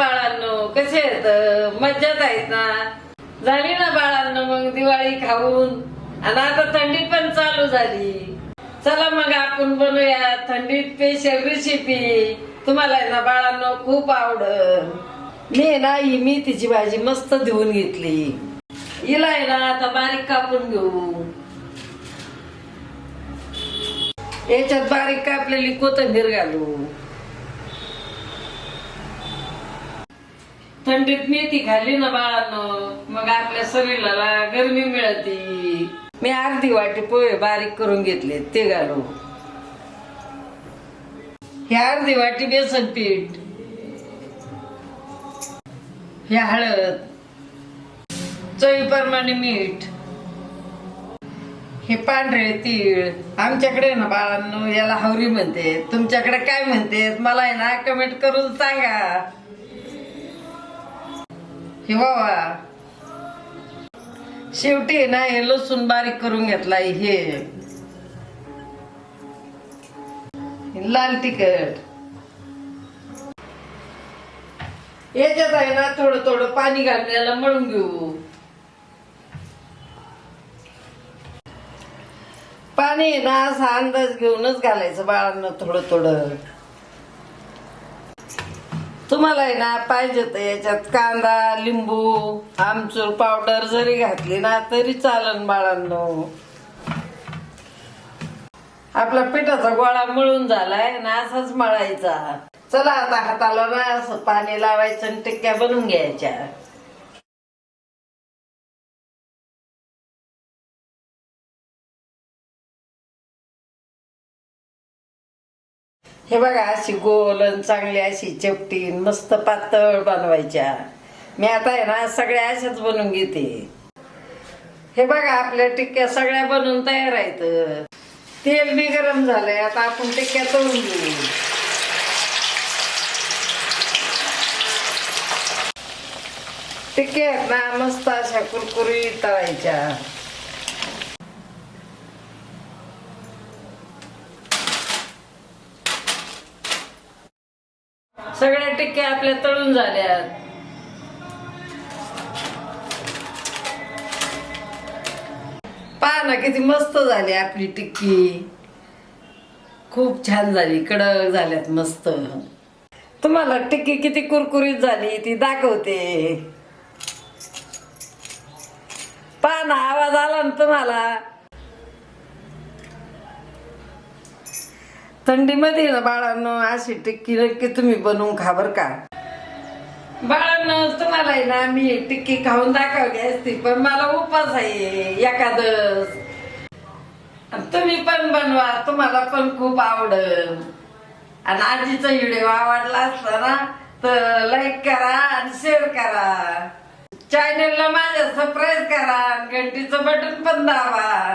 कसे आहेत? मज्जात आहेत ना? झाली ना बाळांना मग दिवाळी खाऊन? आणि आता थंडी पण चालू झाली. चला मग आपण बनवूया थंडीत स्पेशल रेसिपी तुम्हाला आहे ना बाळांना खूप आवडल. मी ना ही मेथीची भाजी मस्त धुवून घेतली. हिला आहे ना आता बारीक कापून घेऊ. याच्यात बारीक कापलेली कोथिंबीर घालू. थंडीत मेथी खाल्ली ना बाळांनो मग आपल्या शरीराला गरमी मिळते. मी अर्धी वाटी पोहे बारीक करून घेतले ते घालू. हे अर्धी वाटी बेसन पीठ. हे हळद. चवीप्रमाणे मीठ. हे पांढरे तीळ. आमच्याकडे ना बाळांनो याला हवरी म्हणते. तुमच्याकडे काय म्हणते मला आहे ना कमेंट करून सांगा. हे बाबा. शेवटी ना हे लसूण बारीक करून घेतलाय हे. लाल तिखट. याच्यात आहे ना थोडं थोडं पाणी घालून याला मळून घेऊ. पाणी आहे ना असा अंदाज घेऊनच घालायचं बाळांना थोडं थोडं. तुम्हाला आहे ना पाहिजे तर याच्यात कांदा लिंबू आमचूर पावडर जरी घातली ना तरी चालन बाळांनो. आपला पिठाचा गोळा मळून झालाय ना असाच मळायचा. चला आता हाताला ना असं पाणी लावायचं आणि टिक्क्या बनवून घ्यायच्या. हे बघा अशी गोल आणि चांगली अशी चपटी मस्त पातळ बनवायच्या. मी आता आहे ना सगळ्या अशाच बनवून घेते. हे बघा आपल्या टिक्क्या सगळ्या बनवून तयार आहेत. तेल बी गरम झालंय आता आपण टिक्क्या तळून घेऊ. टिक्क्या आहेत ना मस्त अशा कुरकुरीत तळायच्या. सगळ्या टिक्क्या आपल्या तळून झाल्यात. पहा ना किती मस्त झाली आपली टिक्की. खूप छान झाली कडक झाल्यात मस्त. तुम्हाला टिक्की किती कुरकुरीत झाली ती दाखवते. पहा ना आवाज आला ना तुम्हाला. थंडीमध्ये ना बाळांनो अशी टिक्की नक्की तुम्ही बनवून खा बर का. बाळांनो तुम्हाला आहे ना मी टिक्की खाऊन दाखवली असती पण मला उपास आहे एखादस तुम्ही पण बनवा तुम्हाला पण खूप आवडल. आणि आजीचा व्हिडिओ आवडला असला ना तर लाईक करा आणि शेअर करा. चॅनलला माझ्या सबस्क्राईब करा आणि घंटीचं बटन पण दाबा.